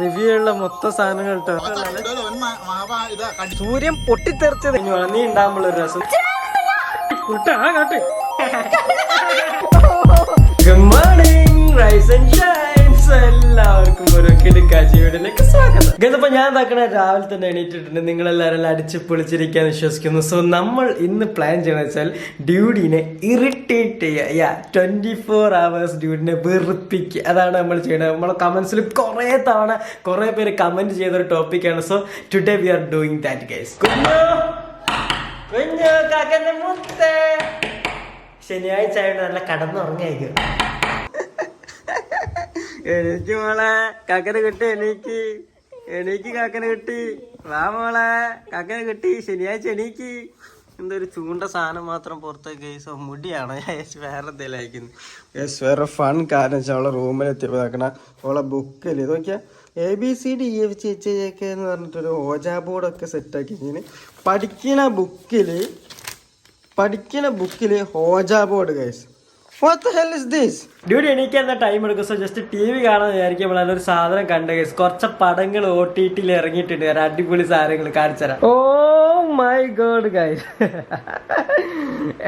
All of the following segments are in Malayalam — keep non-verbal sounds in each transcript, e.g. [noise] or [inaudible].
റിവ്യൂ ഉള്ള മൊത്തം സാധനങ്ങൾ കേട്ടോ സൂര്യൻ പൊട്ടിത്തെറിച്ചത്. നീ ഉണ്ടാകുമ്പോൾ ഒരു രസം. കുട്ടാ കാട്ട്. Good morning rise and shines എല്ലാവർക്കും ഒരു കിടക്കാച്ചി വീടിലേക്ക് സ്വാഗതം. ഗതപ്പോ ഞാൻ എന്താക്കണ രാവിലെ തന്നെ എണീറ്റിട്ടുണ്ട്. നിങ്ങൾ എല്ലാവരും അടിച്ച് പൊളിച്ചിരിക്കാൻ വിശ്വസിക്കുന്നു. സോ നമ്മൾ ഇന്ന് പ്ലാൻ ചെയ്യണമെന്ന് വെച്ചാൽ ഡ്യൂഡിനെ ഇറിറ്റേറ്റ് ചെയ്യുക. ട്വന്റി ഫോർ അവേഴ്സ് ഡ്യൂഡിനെ വെറുപ്പിക്കുക. അതാണ് നമ്മൾ ചെയ്യുന്നത് നമ്മളെ കമന്റ്സിൽ കുറേ തവണ കുറേ പേര് കമന്റ് ചെയ്ത ഒരു ടോപ്പിക്കാണ് so today we are doing that guys ശനിയാഴ്ച ആയതുകൊണ്ട് നല്ല കടന്നുറങ്ങിയായിരിക്കും എനിക്ക് മോളെ കാക്കനെ കിട്ടി എനിക്ക് എണീക്ക് കാക്കനെ കിട്ടി. വാ മോളെ കാക്കനെ കിട്ടി. ശനിയാഴ്ച എണീക്ക്. എന്തൊരു ചൂണ്ട സാധനം മാത്രം പുറത്തേക്ക് കേസോ മുടിയാണോ. യെസ് വേറെ എന്തെങ്കിലും അയക്കുന്നു. യെസ് വേറെ ഫൺ കാരണം വെച്ചാൽ അവളെ റൂമിലെത്തിയപ്പോൾ നോക്കണ അവളെ ബുക്കിൽ ഇത് നോക്കിയാൽ A B C D E F G H ഒക്കെ എന്ന് പറഞ്ഞിട്ടൊരു ഓജാ ബോർഡൊക്കെ സെറ്റാക്കി ഇങ്ങനെ പഠിക്കണ ബുക്കിൽ പഠിക്കണ ബുക്കിൽ Hoja board guys what the hell is this dude എനിക്ക് എന്താ ടൈം എടുക്കും. സോ ജസ്റ്റ് ടി വി കാണാൻ വിചാരിക്കുമ്പോൾ ഒരു സാധനം കണ്ട കേസ് കുറച്ച് പടങ്ങൾ ഒ ടി ടിയിൽ ഇറങ്ങിയിട്ടുണ്ട്. ഒരു അടിപൊളി സാധനങ്ങൾ കാണിച്ചു തരാം. Oh my god guy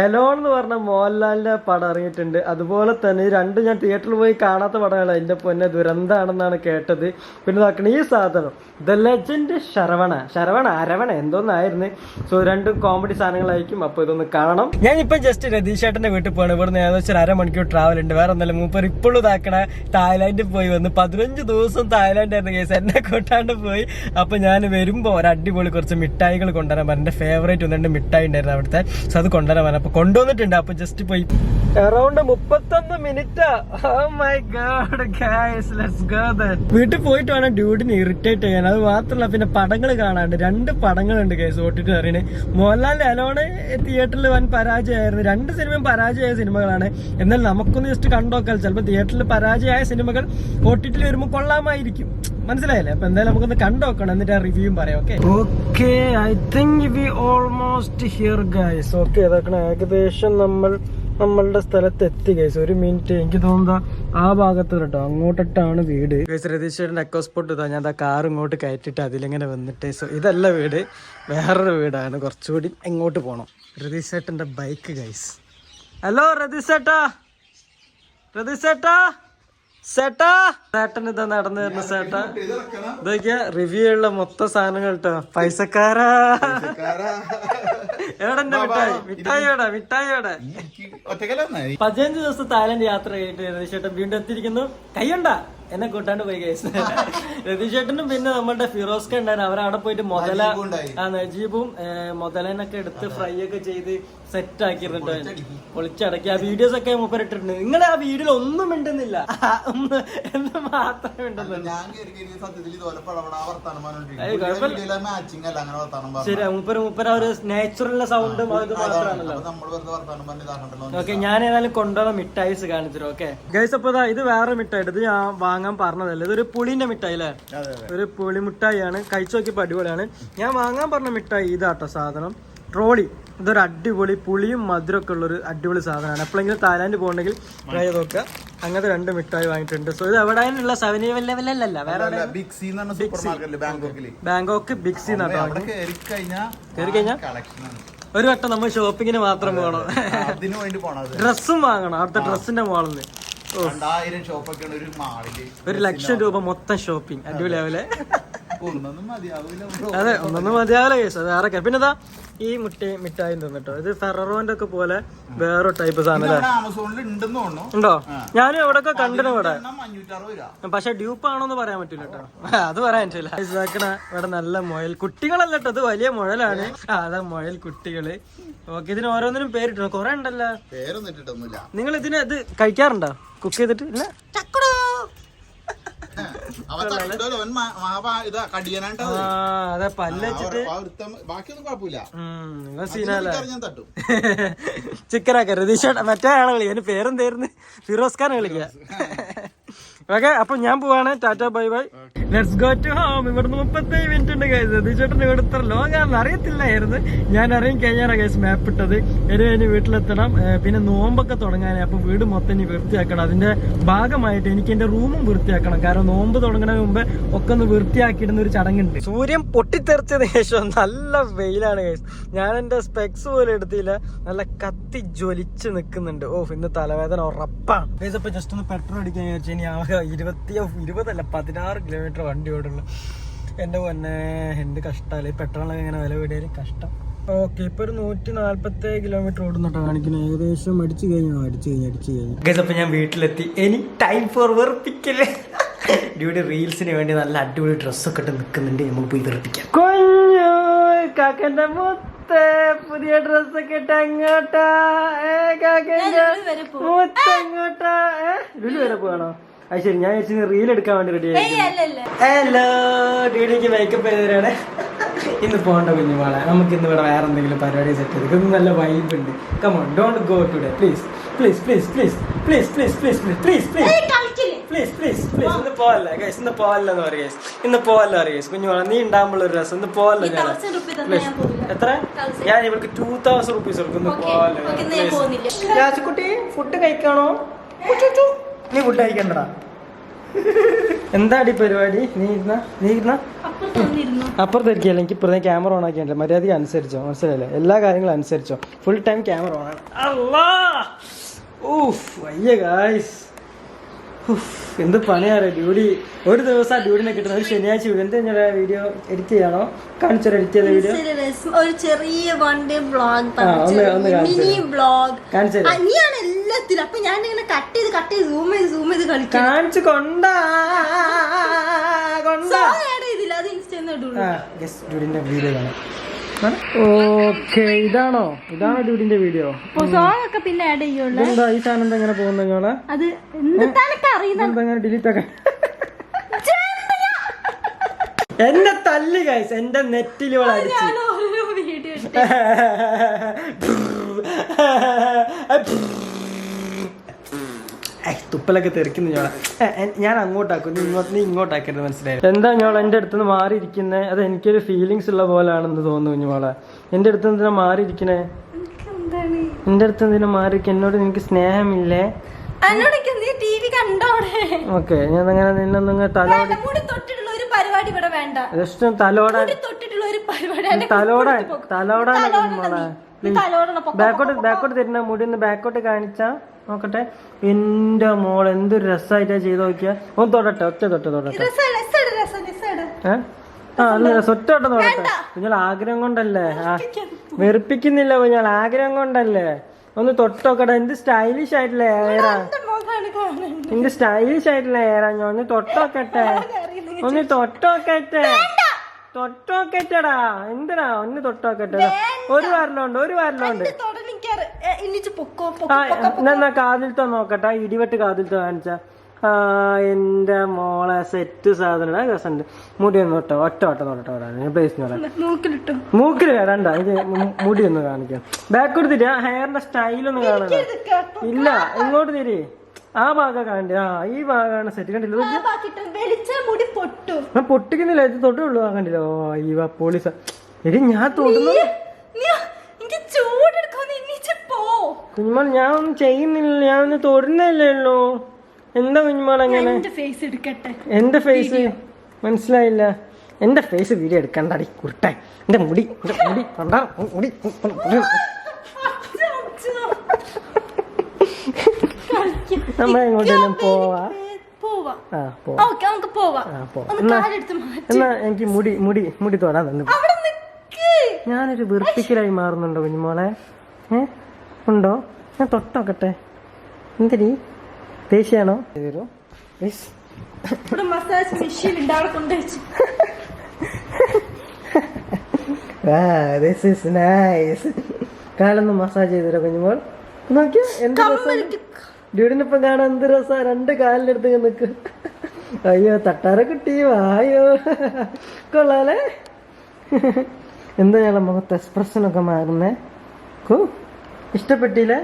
alone എന്ന് പറഞ്ഞ മോഹൻലാലിന്റെ പടം ഇറങ്ങിയിട്ടുണ്ട്. അതുപോലെ തന്നെ രണ്ട് ഞാൻ തിയേറ്ററിൽ പോയി കാണാത്ത പടങ്ങളാണ് എന്റെ പൊന്നെ ദുരന്താണെന്നാണ് കേട്ടത്. പിന്നെ നോക്കണം ഈ സാധനം. The legend Saravana. ശരവണ അരവണ എന്തോന്നായിരുന്നു. സോ രണ്ടും കോമഡി സാധനങ്ങളായിരിക്കും. അപ്പൊ ഇതൊന്ന് കാണണം. ഞാൻ ഇപ്പൊ ജസ്റ്റ് രതീഷ് ചേട്ടന്റെ വീട്ടിൽ പോകണം ഇവിടുന്ന് ഏകദേശം ഒരു അരമണിക്കൂർ ട്രാവൽ ഉണ്ട്. വേറെ ഒന്നല്ല മൂപ്പർ ഇപ്പോഴും ഇതാക്കണ. തായ്ലാന്റിൽ പോയി വന്ന് പതിനഞ്ച് ദിവസം തായ്ലാന്റ് ആയിരുന്നു കേസ്. എന്നെ കൊട്ടാണ്ട് പോയി. അപ്പൊ ഞാൻ വരുമ്പോ ഒരു അടിപൊളി കുറച്ച് മിഠായികൾ കൊണ്ടുവരാൻ പറഞ്ഞു. എന്റെ ഫേവറേറ്റ് ഒന്ന് രണ്ട് മിഠായി ഉണ്ടായിരുന്നു അവിടുത്തെ. സോ അത് കൊണ്ടുവരാൻ പറഞ്ഞു. അപ്പൊ കൊണ്ടുവന്നിട്ടുണ്ട്. അപ്പൊ ജസ്റ്റ് പോയി. അറൌണ്ട് മുപ്പത്തൊന്ന് മിനിറ്റ് മൈ ലെറ്റ്സ് ഗോ വീട്ടിൽ പോയിട്ട് വേണം ഡ്യൂട്ടിന് ഇറിറ്റേറ്റ് ചെയ്യാൻ. അത് മാത്രമല്ല പിന്നെ പടങ്ങൾ കാണാണ്ട്. രണ്ട് പടങ്ങളുണ്ട് കേസ് ഓട്ടിട്ട് അറിയണേ മോഹൻലാലിന്റെ അലോണ് തിയേറ്ററിൽ വൻ പരാജയമായിരുന്നു. രണ്ട് സിനിമയും പരാജയമായ സിനിമകളാണ് എന്നാൽ നമുക്കൊന്ന് ജസ്റ്റ് കണ്ടോക്കാൻ ചിലപ്പോൾ തിയേറ്ററിൽ പരാജയമായ സിനിമകൾ ഓട്ടിട്ടിൽ വരുമ്പോൾ കൊള്ളാമായിരിക്കും. മനസ്സിലായില്ലേ? അപ്പൊ എന്തായാലും നമുക്കൊന്ന് കണ്ടോക്കണം എന്നിട്ട് ആ റിവ്യൂ പറയാം okay okay I think we almost here guys okay ഇതാക്കണം. ഏകദേശം നമ്മൾ നമ്മളുടെ സ്ഥലത്ത് എത്തി ഗൈസ് ഒരു മിനിറ്റ് എനിക്ക് തോന്നുന്നത് ആ ഭാഗത്ത് കേട്ടോ അങ്ങോട്ടിട്ടാണ് വീട്. ഗൈസ് രതീശ്വരന്റെ എക്കോ സ്പോട്ട് ഇതാ. ഞാൻ ആ കാർ ഇങ്ങോട്ട് കയറ്റിട്ട് അതിലിങ്ങനെ വന്നിട്ട് സോ ഇതല്ല വീട്. വേറൊരു വീടാണ്. കുറച്ചുകൂടി എങ്ങോട്ട് പോകണം രതീഷ് ചേട്ടന്റെ ബൈക്ക് ഗൈസ് ഹലോ റതിസേട്ടാ റതിസേട്ടാ സേട്ടാ സേട്ടൻ ഇതാ നടന്നു വരുന്ന സേട്ടാ ഇതൊക്കെയാ റിവ്യൂ ഉള്ള മൊത്തം സാധനങ്ങൾ കേട്ടോ. പൈസക്കാരാ. എവിടെ മിഠായി? മിഠായിയോടെ മിഠായിയോടെ. മിഠായി പതിനഞ്ച് ദിവസം തായ്ലൻഡ് യാത്ര കഴിഞ്ഞിട്ട് രതീഷ് ചേട്ടൻ വീണ്ടും എത്തിയിരിക്കുന്നു. കയ്യുണ്ട എന്നെ കൂട്ടാണ്ട് പോയി കേസ് രതീഷ് പിന്നെ നമ്മുടെ ഫിറോസ്ക ഉണ്ടായിരുന്നു. അവരവിടെ പോയിട്ട് മുതല ആ നജീബും മുതലനൊക്കെ എടുത്ത് ഫ്രൈ ഒക്കെ ചെയ്ത് സെറ്റ് ആക്കിയിരുന്നിട്ട് പൊളിച്ചടക്കി. ആ വീഡിയോസ് ഒക്കെ മുപ്പരിട്ടിട്ടുണ്ട്. നിങ്ങൾ ആ വീഡിയോയിൽ ഒന്നും മിണ്ടുന്നില്ല. എന്ന് മാത്രമേ മിണ്ടുന്നുള്ളൂ. ശരി മുപ്പര മുപ്പര ഒരു നാച്ചുറൽ സൗണ്ടും അത് മാത്രമാണല്ലോ. ഓക്കെ ഞാൻ ഏതായാലും കൊണ്ടുവന്ന മിഠായിസ് കാണിച്ചിരും ഓക്കെ ഗൈസ് അപ്പൊ ഇത് വേറെ മിഠായി ഇത് ഞാൻ വാങ്ങാൻ പറഞ്ഞതല്ല? ഇതൊരു പുളിന്റെ മിഠായി അല്ലേ? ഒരു പുളി മിഠായിയാണ് കഴിച്ചു നോക്കിയപ്പോൾ അടിപൊളിയാണ്. ഞാൻ വാങ്ങാൻ പറഞ്ഞ മിഠായി ഇതാട്ടോ സാധനം. ട്രോളി. ഇതൊരു അടിപൊളി പുളിയും മധുരമൊക്കെ ഒക്കെ ഉള്ളൊരു അടിപൊളി സാധനമാണ്. എപ്പോഴെങ്കിലും തായ്ലാന്റ് പോകണമെങ്കിൽ ട്രൈ ചെയ്ത് നോക്കുക. അങ്ങനത്തെ രണ്ട് മിഠായി വാങ്ങിയിട്ടുണ്ട്. സോ ഇത് എവിടെയുള്ള സെവൻ ലെവലല്ല വേറെ ബാങ്കോക്ക് ബിഗ് സി നട്ടോ അവിടെ കേറി കഴിഞ്ഞാ കയറി കഴിഞ്ഞാ? കളക്ഷൻ ആണ്. ഒരു വട്ടം നമ്മൾ ഷോപ്പിങ്ങിന് മാത്രം പോകണം. ഡ്രസ്സും [laughs] വാങ്ങണം. അവിടുത്തെ ഡ്രസ്സിന്റെ മോളിന്ന് രണ്ടായിരം ഷോപ്പൊക്കെയാണ് ഒരു മാളിൽ ഒരു ലക്ഷം രൂപ മൊത്തം ഷോപ്പിംഗ് അടിപൊളിയാവില്ലേ. അതെ ഒന്നൊന്നും മതിയാവില്ല കേസ് അത് വേറെ പിന്നെ ഇതാ ഈ മുട്ടി മിഠായി തിന്നിട്ടോ. ഇത് ഫെററോന്റെ ഒക്കെ പോലെ വേറെ ടൈപ്പ് സാധനം ഉണ്ടോ? ഞാനും എവിടെയൊക്കെ കണ്ടിന് ഇവിടെ. പക്ഷെ ഡ്യൂപ്പ് ആണോന്ന് പറയാൻ പറ്റില്ല കേട്ടോ. [laughs] അത് പറയാൻ പറ്റില്ല. ഇതാക്കണ ഇവിടെ നല്ല മുയൽ കുട്ടികളല്ല കേട്ടോ? ഇത് വലിയ മുഴലാണ് ആ അതാ മുയൽ കുട്ടികൾ. ഓക്കെ ഇതിന് ഓരോന്നിനും പേരിട്ടോ? കൊറേ ഉണ്ടല്ലോ. നിങ്ങൾ ഇതിന് ഇത് കഴിക്കാറുണ്ടോ? കുക്ക് ചെയ്തിട്ട്? ഇല്ല? അതെ പല്ലച്ചിട്ട്. ബാക്കിയൊന്നും കുഴപ്പമില്ല. ഉം, സീനല്ലേ അതിനെനിക്കറിയാം, ഞാൻ തട്ടും. [laughs] ചിക്കനാക്ക രതീഷ് മറ്റേ ആളെ വിളിക്കുക എന്റെ പേരെന്തായിരുന്നു? ഫിറോസ് ഖാനെ വിളിക്കുക ഓക്കെ അപ്പൊ ഞാൻ പോവാണ്. Tata bye bye. Let's go to home ഇവിടുന്ന് മുപ്പത്തേഴ് മിനിറ്റ് ഉണ്ട് കൈസ് ചേട്ടൻ ഇവിടെ ഇത്ര ലോങ്ങാണെന്ന് അറിയത്തില്ലായിരുന്നു. ഞാൻ അറിയാൻ കഴിഞ്ഞാണ് കൈസ് മാപ്പ് ഇട്ടത്. ഇനി ഇനി വീട്ടിലെത്തണം. പിന്നെ നോമ്പൊക്കെ തുടങ്ങാനേ അപ്പൊ വീട് മൊത്തം ഇനി വൃത്തിയാക്കണം. അതിന്റെ ഭാഗമായിട്ട് എനിക്ക് എന്റെ റൂമും വൃത്തിയാക്കണം. കാരണം നോമ്പ് തുടങ്ങുന്നതിന് മുമ്പ് ഒക്കെ ഒന്ന് വൃത്തിയാക്കിയിടുന്ന ഒരു ചടങ്ങുണ്ട്. സൂര്യൻ പൊട്ടിത്തെറിച്ചതിന് ശേഷം നല്ല വെയിലാണ് കൈസ് ഞാൻ എന്റെ സ്പെക്സ് പോലും എടുത്തില്ല. നല്ല കത്തി ജ്വലിച്ച് നിൽക്കുന്നുണ്ട്. ഓ ഇന്ന് തലവേദന ഉറപ്പാണ്. ഗൈസ് അപ്പൊ ജസ്റ്റ് ഒന്ന് പെട്രോൾ അടിക്കാൻ വിചാരിച്ചു ഇനി ആകെ ഇരുപത്തിയോ ഇരുപതല്ല പതിനാറ് കിലോമീറ്റർ വണ്ടി ഓടുള്ളൂ എന്റെ പൊന്നെ എന്ത് കഷ്ടമല്ലേ പെട്രോളൊക്കെ ഇങ്ങനെ വില കൂടിയാലും കഷ്ടം. ഓക്കെ ഇപ്പൊ ഒരു നൂറ്റി നാല്പത്തി കിലോമീറ്റർ ഓടുന്നുണ്ടോ കാണിക്കുന്നത് ഏകദേശം അടിച്ചു കഴിഞ്ഞു അടിച്ചു കഴിഞ്ഞു അടിച്ചു കഴിഞ്ഞു. ഗൈസ് അപ്പൊ ഞാൻ വീട്ടിലെത്തി. എനി ടൈം ഫോർ വെറുപ്പിക്കല്ലേ ഡ്യൂട്ടി റീൽസിന് വേണ്ടി നല്ല അടിപൊളി ഡ്രസ്സൊക്കെ ഇട്ട് നിൽക്കുന്നുണ്ട് നമുക്ക് പോയി വെറുപ്പിക്കാം. കൊഞ്ഞു കാക്കന്റെ മുത്ത് പുതിയ ഡ്രസ്സൊക്കെ ഇട്ട് അങ്ങോട്ടാ. ഏ കാക്കന്റെ മുത്ത് അങ്ങോട്ടാ ഏ ലുലു വരെ പോകണോ അത് ശരി ഞാൻ വിചാരിച്ചു റീൽ എടുക്കാൻ വേണ്ടി റെഡി ആയിരുന്നു ഹലോ ഡ്യൂട്ടിക്ക് മേക്കപ്പ് ചെയ്തവരാണ്. ഇന്ന് പോകണ്ട കുഞ്ഞുമാളെ നമുക്ക് ഇന്ന് ഇവിടെ വേറെ എന്തെങ്കിലും പരിപാടി സെറ്റ് ചെയ്ത്. ഇന്ന് നല്ല വൈബ് ഉണ്ട്. Come on don't go today please please please please please please please please please please please please ഇന്ന് പോവല്ല ഗൈസ് ഇന്ന് പോവല്ല എന്ന് പറയുക ഇന്ന് പോവല്ല അറിയാം കുഞ്ഞുമാളെ നീ ഉണ്ടാകുമ്പോൾ ഒരു രസം. ഇന്ന് പോവല്ല ഞാൻ പ്ലീസ് എത്ര? ഞാൻ ഇവൾക്ക് ടൂ തൗസൻഡ് റുപ്പീസ് കൊടുക്കും. ഇന്ന് പോവല്ല രാജക്കുട്ടി ഫുഡ് കഴിക്കണോ. നീ ഫുഡ് കഴിക്കണ്ടടാ എന്താടി പരിപാടി? നീ ഇരുന്ന? നീ ഇരുന്ന? അപ്പുറത്തായിരിക്കല്ല എനിക്ക് ഇപ്പുറത്തെ ക്യാമറ ഓൺ ആക്കിയല്ലേ മര്യാദയ്ക്ക് അനുസരിച്ചോ. മനസ്സിലായില്ലേ? എല്ലാ കാര്യങ്ങളും അനുസരിച്ചോ. ഫുൾ ടൈം ക്യാമറ ഓൺ ആണ്. അല്ലാ ഊഫ് വയ്യ ഗായ്സ് എന്ത് പണിയാറേ ഡ്യൂടി ഒരു ദിവസം ആ ഡ്യൂട്ടിനെ കിട്ടുന്ന ഒരു ശനിയാഴ്ച വീഡിയോ എന്താ ഞാൻ വീഡിയോ എഡിറ്റ് ചെയ്യണോ? കാണിച്ചോ എഡിറ്റ് ചെയ്ത വീഡിയോ ഒരു ചെറിയ one day blog mini blog കാണിച്ചു. നീയാണ് എല്ലാത്തിലും. അപ്പൊ ഞാൻ ഇങ്ങനെ കട്ട് ചെയ്ത് കട്ട് ചെയ്ത് സൂം ചെയ്ത് സൂം ചെയ്ത് കളിക്കാം. കാണിച്ചു കൊണ്ടാ കൊണ്ടാ. ആഡ് ചെയ്തില്ല. അത് ഗസ് ഡ്യൂഡിന്റെ വീഡിയോ കാണാം. ഓക്കെ ഇതാണോ? ഇതാണോ ഡ്യൂഡിന്റെ വീഡിയോ? പിന്നെ ആഡ് ചെയ്യുള്ളൂ? എന്താ ഈ സാധനം എന്താ പോകുന്ന നിങ്ങളെ അത് ഡിലീറ്റ് ആക്കാൻ? എന്നെ തല്ലി ഗൈസ് എന്റെ നെറ്റിൽ ഇവൾ അടിച്ചു. വീഡിയോ [laughs] [laughs] തുപ്പലൊക്കെ തെറിക്കുന്നു ഞോളെ ഞാൻ അങ്ങോട്ടാക്കും. നീ ഇങ്ങോട്ട് നീ ഇങ്ങോട്ടാക്കരുത് മനസ്സിലായി? എന്താ ഞോളെ എന്റെ അടുത്ത് നിന്ന് മാറിയിരിക്കുന്നത് അത് എനിക്കൊരു ഫീലിങ്സ് ഉള്ള പോലാണെന്ന് തോന്നുന്നു കുഞ്ഞുമോളെ എന്റെ അടുത്ത് എന്തിനാ മാറിയിരിക്കണേ എന്റെ അടുത്ത് എന്തിനാ മാറിയിരിക്കും എന്നോട് നിനക്ക് സ്നേഹമില്ലേ? ഓക്കെ ഞാൻ അങ്ങനെ നിന്നൊന്നും തലോടി വേണ്ട, മുടി തൊട്ടിട്ടുള്ള ഒരു പരിപാടി ഇവിടെ വേണ്ട. ജസ്റ്റ് തലോടാൻ മുടി തൊട്ടിട്ടുള്ള ഒരു പരിപാടി. തലോടാൻ പൊക്ക, ബാക്കോട്ട് ബാക്കോട്ട് തരുന്ന മുടി ഒന്ന് ബാക്കോട്ട് കാണിച്ചാ നോക്കട്ടെ. എന്റെ മോൾ എന്തൊരു രസമായിട്ടാ ചെയ്ത് നോക്കിയാ. ഒന്ന് തൊടട്ടെ ഒറ്റ തൊട്ട് തൊടട്ടെ. രസം. ആ അല്ല ഒറ്റ തൊട്ട് തൊടട്ടെ. കുഞ്ഞാൽ ആഗ്രഹം കൊണ്ടല്ലേ? ആ വെറുപ്പിക്കുന്നില്ല കുഞ്ഞാൽ ആഗ്രഹം കൊണ്ടല്ലേ? ഒന്ന് തൊട്ടോക്കട്ടെ എന്ത് സ്റ്റൈലിഷ് ആയിട്ടുള്ള ഏറാ എന്റെ എന്ത് സ്റ്റൈലിഷ് ആയിട്ടുള്ള ഏറാ ഞാൻ ഒന്ന് തൊട്ടോക്കട്ടെ. ഒന്ന് തൊട്ടോക്കട്ടെ. തൊട്ടോക്കട്ടെടാ. എന്തിനാ? ഒന്ന് തൊട്ടോക്കട്ടെ. ഒരു വാരലുണ്ട് ഒരു വാരലുണ്ട്. എണീച്ച് എന്നാ കാതിലത്തെ നോക്കട്ടെ. ഇടിവെട്ട് കാതിലത്തെ കാണിച്ച. എന്റെ മോളെ സെറ്റ് സാധനം രസമുണ്ട് മുടി ഒന്ന് ഒട്ടോ ഒറ്റ ഒട്ടം തൊട്ടോ ഞാൻ പ്ലേസ് മൂക്കിൽ വരണ്ട ഇത് മുടി ഒന്ന് കാണിക്കാം. ബാക്ക് ആ ഹെയറിന്റെ സ്റ്റൈലൊന്ന് കാണാൻ ഇല്ല ഇങ്ങോട്ട് തിരി. ആ ഭാഗം കാണില്ല ആ ഈ ഭാഗമാണ് സെറ്റ് കണ്ടില്ല? പൊട്ടിക്കുന്നില്ല. ഇത് തൊട്ടേ ഉള്ളൂ. ആ കണ്ടില്ല? ഓ ഈ പൊളിസ എടി ഞാൻ തൊടുന്നു കുഞ്ഞുമോൾ ഞാൻ ഒന്നും ചെയ്യുന്നില്ല. ഞാൻ ഒന്ന് തൊടുന്നില്ലേ ഉള്ളൂ. എന്താ കുഞ്ഞുമോൾ അങ്ങനെ? എന്റെ ഫേസ് എടുക്കട്ടെ? എന്റെ ഫേസ് മനസ്സിലായില്ല. എന്റെ ഫേസ് വീഡിയോ എടുക്കണ്ടടി കുരുട്ടെ. എന്റെ മുടി മുടി മുടി എങ്ങോട്ടെങ്കിലും പോവാ. എന്നാ എനിക്ക് മുടി മുടി മുടി തൊടാൻ തന്നെ ഞാനൊരു വെറുപ്പിക്കലായി മാറുന്നുണ്ടോ കുഞ്ഞുമോളെ? ഏ? ഉണ്ടോ? ഞാൻ തൊട്ടോക്കട്ടെ. എന്തിനീ? ദേഷ്യാണോ? [laughs] Ah, കാലൊന്ന് മസാജ് ചെയ്ത് കുഞ്ഞുമോൾ. നോക്കിയോ? എന്ത് ഡ്യൂഡിനിപ്പം കാണാൻ എന്ത് രസാ? രണ്ട് കാലിലെടുത്ത് നിക്ക്. അയ്യോ തട്ടാറ കിട്ടി വായോ. കൊള്ളാലേ. [laughs] എന്താ ഞങ്ങളുടെ മുഖത്ത് എക്സ്പ്രഷനൊക്കെ മാറുന്നേ? കൂ ഇഷ്ടപ്പെട്ടില്ല?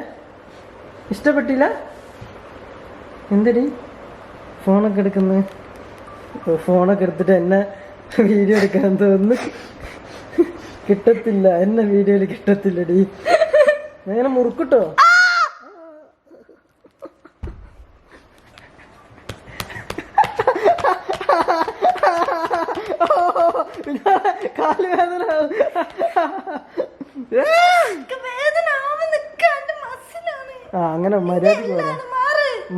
ഇഷ്ടപ്പെട്ടില്ല? എന്തടി? ഫോണൊക്കെ എടുക്കുന്നത് ഫോണൊക്കെ എടുത്തിട്ട് എന്നെ വീഡിയോ എടുക്കാൻ തോന്നുന്നു. കിട്ടത്തില്ല. എന്നെ വീഡിയോയിൽ കിട്ടത്തില്ലടി. അങ്ങനെ മുറുക്കിട്ടോ? കാലുവേദന വേദന. ആ അങ്ങനെ മര്യാദയ്ക്ക് പറയാം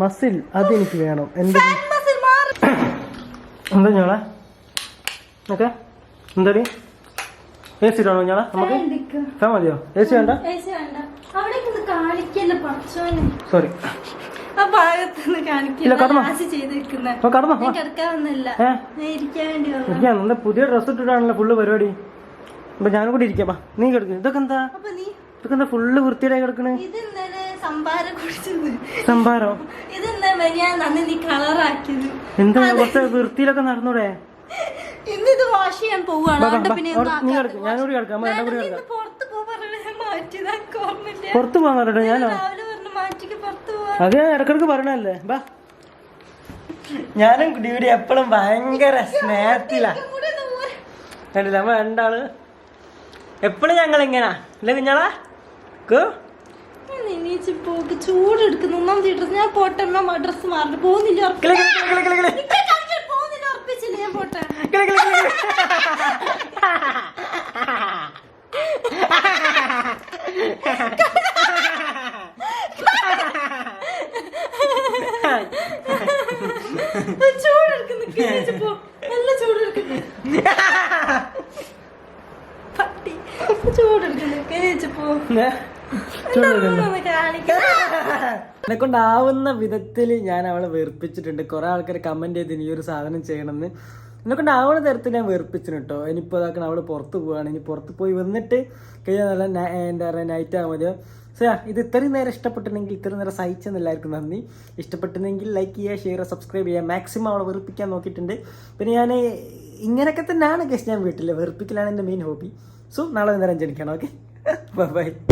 മസിൽ അതെനിക്ക് വേണം. എന്ത് മാറ്. എന്താ ഞാളെ ഓക്കെ എന്താടി? എ സി ആണോ ഞാളെ നമുക്ക്? താ ഫാൻ മതിയോ? എ സി വേണ്ട. സോറി പുതിയ ഡ്രസ് ഇട്ടിട്ടാണല്ലോ ഫുള്ള് പരിപാടി. അപ്പൊ ഞാനും കൂടി ഇരിക്കാം. നീ കിടക്ക്. ഇതൊക്കെ എന്താ ഇതൊക്കെ എന്താ ഫുള്ള് വൃത്തിയുടെ കിടക്കണേ? സംഭാരം കുടിച്ചത്. സംഭാരോ? ഇതെന്താ ഞാൻ അന്ന് നീ കളറാക്കിയത്. എന്താ കുറച്ച് വൃത്തിയിലൊക്കെ നടന്നൂടെ? ഇന്ന് ഇത് വാഷ് ചെയ്യാൻ അതുകൊണ്ട് പിന്നെ കൂടി കിടക്കാം. പുറത്ത് പുറത്ത് പോകാൻ ഞാനോ? അത് ഞാൻ ഇടക്കിടക്ക് പറയണല്ലേ ബാ. ഞാനും ഡ്യൂടി എപ്പോഴും ഭയങ്കര സ്നേഹത്തിലാ. കൂടെ ഒന്ന് പോരെ. കണ്ടില്ല നമ്മ രണ്ടാൾ. എപ്പോഴും ഞങ്ങൾ എങ്ങനാ അല്ലേ കുഞ്ഞാളാ? കോ? എണീച്ച് പോക്ക് ചൂടെടുക്കുന്നു ഒന്നാമത്തെ ഡ്രസ് ഞാൻ പോട്ടെ അമ്മ ഡ്രസ് മാറിട്ട് പോകുന്നില്ല പോകുന്നില്ല ഉറപ്പിച്ചില്ല? ഞാൻ പോട്ടെ Ha ha ha കിളി. ചൂടെടുക്കുന്നു എണീച്ച് പോ നല്ല ചൂടെടുക്കുന്നു പട്ടി ചൂടെടുക്കുന്നു എണീച്ച് പോ ഏ? ചൂടുണ്ട്. ഒന്ന് കാണിക്കാം എന്നെ കൊണ്ടാവുന്ന വിധത്തിൽ ഞാൻ അവളെ വെറുപ്പിച്ചിട്ടുണ്ട്. കുറെ ആൾക്കാർ കമന്റ് ചെയ്ത് ഈ ഒരു സാധനം ചെയ്യണമെന്ന്. എന്നെ കൊണ്ടാവുന്ന തരത്തിൽ ഞാൻ വെറുപ്പിച്ചിന് കേട്ടോ ഇനിയിപ്പോൾ ഇതാക്കണം പുറത്ത് പോവാണ്. ഇനി പുറത്ത് പോയി വന്നിട്ട് കഴിഞ്ഞാൽ നല്ല എന്താ പറയുക നൈറ്റ് ആകുമ്പോൾ മതിയോ സോ ഇത് ഇത്രയും നേരം ഇഷ്ടപ്പെട്ടിട്ടുണ്ടെങ്കിൽ ഇത്രയും നേരം സഹിച്ചെന്ന് എല്ലാവർക്കും നന്ദി. ഇഷ്ടപ്പെട്ടിട്ടുണ്ടെങ്കിൽ ലൈക്ക് ചെയ്യുക ഷെയർ സബ്സ്ക്രൈബ് ചെയ്യുക. മാക്സിമം അവളെ വെറുപ്പിക്കാൻ നോക്കിയിട്ടുണ്ട്. പിന്നെ ഞാൻ ഇങ്ങനെയൊക്കെ തന്നെയാണ് ഗസ് ഞാൻ വീട്ടിൽ വെറുപ്പിക്കലാണ് എന്റെ മെയിൻ ഹോബി സോ നാളെ നേരം ജനിക്കണം ഓക്കെ ബൈ [laughs]